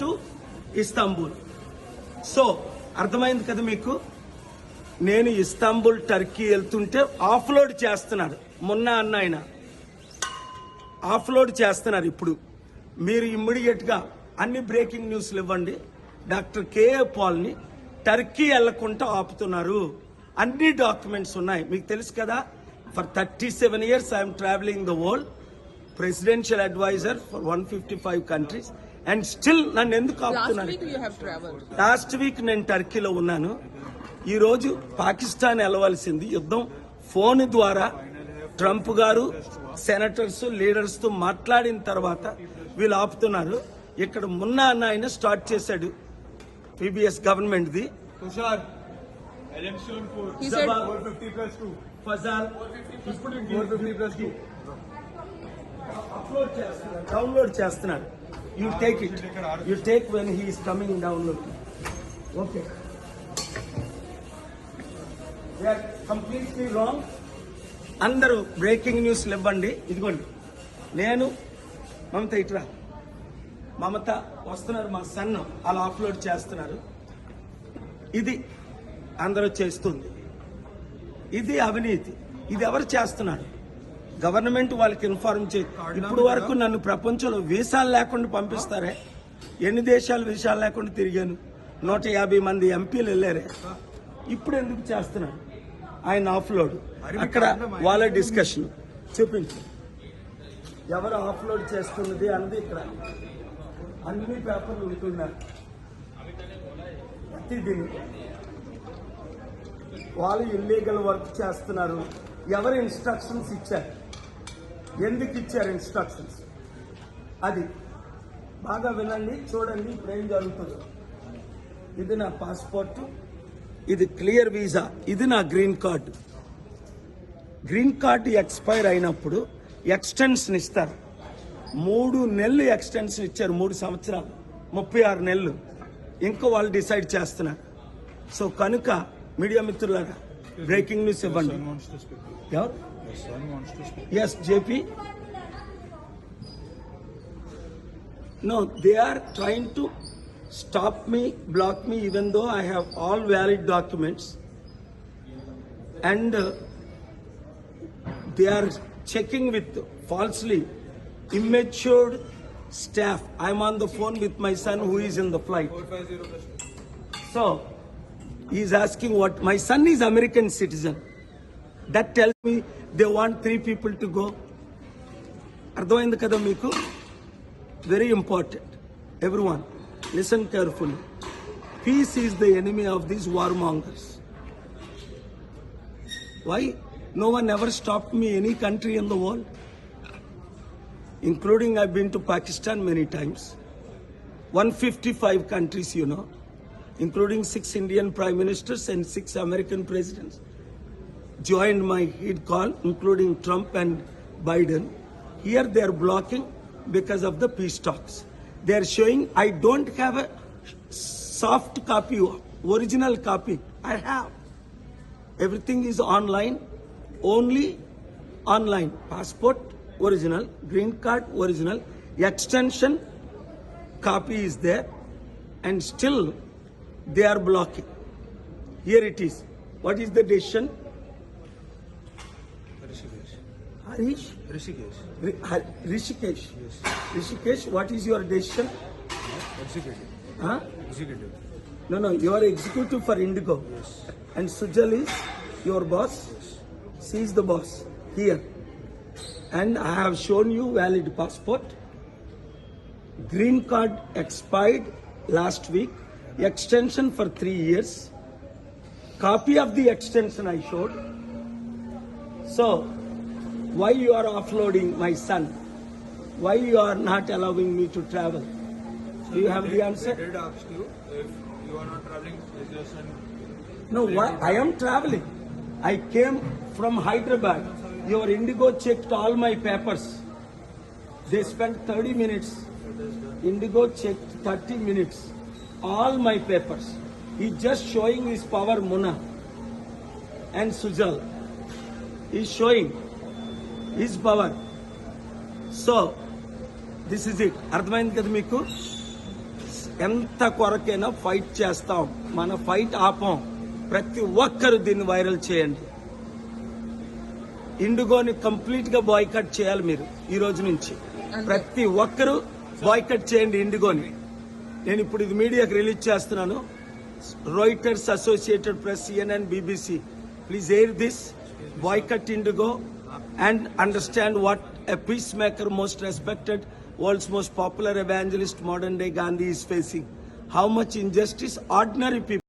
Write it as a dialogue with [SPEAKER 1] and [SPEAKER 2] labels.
[SPEAKER 1] To Istanbul. So అర్థమైంది కదా మీకు? నేను ఇస్తాంబుల్ టర్కీ వెళ్తుంటే ఆఫ్లోడ్ చేస్తున్నారు మొన్న అన్న ఆయన. ఆఫ్లోడ్ చేస్తున్నారు ఇప్పుడు. మీరు ఇమ్మీడియట్గా అన్ని బ్రేకింగ్ న్యూస్లు ఇవ్వండి. డాక్టర్ కేఏ పాల్ని టర్కీ వెళ్ళకుండా ఆపుతున్నారు. అన్ని డాక్యుమెంట్స్ ఉన్నాయి. మీకు తెలుసు కదా for thirty seven years I'm travelling the world. Presidential advisor for one fifty five countries. And still నన్ను ఎందుకు
[SPEAKER 2] ఆపుతున్నాను?
[SPEAKER 1] లాస్ట్ వీక్ నేను టర్కీలో ఉన్నాను. ఈరోజు పాకిస్తాన్ వెళ్ళవలసింది యుద్ధం. ఫోన్ ద్వారా ట్రంప్ గారు సెనటర్స్ లీడర్స్తో మాట్లాడిన తర్వాత వీళ్ళు ఆపుతున్నారు. ఇక్కడ మున్న అన్న ఆయన స్టార్ట్ చేశాడు పీబీఎస్ గవర్నమెంట్ది ది డౌన్లోడ్ చేస్తున్నాడు. You take it. You take when he is coming down. Look. Okay. అందరూ బ్రేకింగ్ న్యూస్లు ఇవ్వండి ఇదిగోండి నేను మమత ఇట్రా మమత వస్తున్నారు మా సన్ అలా అప్లోడ్ చేస్తున్నారు ఇది అందరూ చేస్తుంది ఇది అవినీతి ఇది ఎవరు చేస్తున్నాడు గవర్నమెంట్ వాళ్ళకి ఇన్ఫార్మ్ చే ఇప్పుడు వరకు నన్ను ప్రపంచంలో వీసాలు లేకుండా పంపిస్తారే? ఎన్ని దేశాలు వీసాలు లేకుండా తిరిగాను? నూట యాభై మంది ఎంపీలు వెళ్ళారే. ఇప్పుడు ఎందుకు చేస్తున్నారు? ఆయన ఆఫ్లోడ్. అక్కడ వాళ్ళ డిస్కషన్. చూపించు. ఎవరు ఆఫ్లోడ్ చేస్తున్నది అన్నది ఇక్కడ. అన్ని పేపర్లు ఉంటున్నారు. ప్రతిదీ. వాళ్ళు ఇల్లీగల్ వర్క్ చేస్తున్నారు. ఎవరు ఇన్స్ట్రక్షన్స్ ఇచ్చారు? ఎందుకు ఇచ్చారు ఇన్స్ట్రక్షన్స్ అది బాగా వినండి చూడండి ఇప్పుడు ఏం జరుగుతుందో. ఇది నా పాస్పోర్ట్ ఇది క్లియర్ వీసా ఇది నా green card green card expire అయినప్పుడు ఎక్స్టెన్షన్ ఇస్తారు. మూడు నెలలు ఎక్స్టెన్షన్ ఇచ్చారు మూడు సంవత్సరాలు. ముప్పై ఆరు నెలలు. ఇంకో వాళ్ళు డిసైడ్ చేస్తున్నారు. సో కనుక మీడియా మిత్రులారా బ్రేకింగ్ న్యూస్ ఇవ్వండి
[SPEAKER 3] Son wants to speak.
[SPEAKER 1] ఎవరు
[SPEAKER 3] Your son wants to speak.
[SPEAKER 1] S JP No, they are trying to stop me, block me, even though I have all valid documents. And uh, they are checking with falsely immature staff. I'm on the phone with my son who is in the flight.
[SPEAKER 3] Four five zero plus two.
[SPEAKER 1] So he's asking what my son is American citizen. That tells me they want three people to go. అర్థమైంది కదా మీకు very important everyone listen carefully peace is the enemy of these warmongers why no one ever stop me any country in the world including I been to Pakistan many times 155 countries, you know, including six Indian prime ministers and six American presidents, joined my head call, including Trump and Biden. Here they are blocking because of the peace talks. They are showing I don't have a soft copy, original copy. I have. Everything is online, only online. Passport, original. Green card, original. Extension, copy is there and still they are blocking. Here it is. What is the decision?
[SPEAKER 3] Rishikesh.
[SPEAKER 1] Harish?
[SPEAKER 3] Rishikesh.
[SPEAKER 1] Har- Rishikesh. Rishikesh, what is your decision?
[SPEAKER 3] Executive.
[SPEAKER 1] Huh?
[SPEAKER 3] Executive.
[SPEAKER 1] No, no, you are executive for Indigo. Yes. And Sujal is your boss? Yes. She is the boss here. And I have shown you valid passport. Green card expired last week. Extension for three years. Copy of the extension I showed. So, why you are offloading my son? Why you are not allowing me to travel? Do you have the answer?
[SPEAKER 3] Did ask you if you are not traveling with your son.
[SPEAKER 1] No, why, I am traveling. I came from Hyderabad. Your Indigo checked all my papers. They spent 30 minutes. Indigo checked 30 minutes. All my papers. He's just showing his power, Muna and Sujal. He's showing his power. So, this is it. అర్థమైంది కదా మీకు ఎంత కొరకైనా fight చేస్తాం మన fight ఆపం ప్రతి ఒక్కరు దీన్ని viral చేయండి ఇండిగోని కంప్లీట్గా బాయ్కట్ చేయాలి మీరు ఈ రోజు నుంచి ప్రతి ఒక్కరు బాయ్కట్ చేయండి ఇండిగోని నేను ఇప్పుడు ఇది మీడియాకి రిలీజ్ చేస్తున్నాను. Reuters associated press CNN BBC please air this boycott IndiGo and understand what a peace maker most respected world's most popular evangelist modern day Gandhi is facing how much injustice ordinary people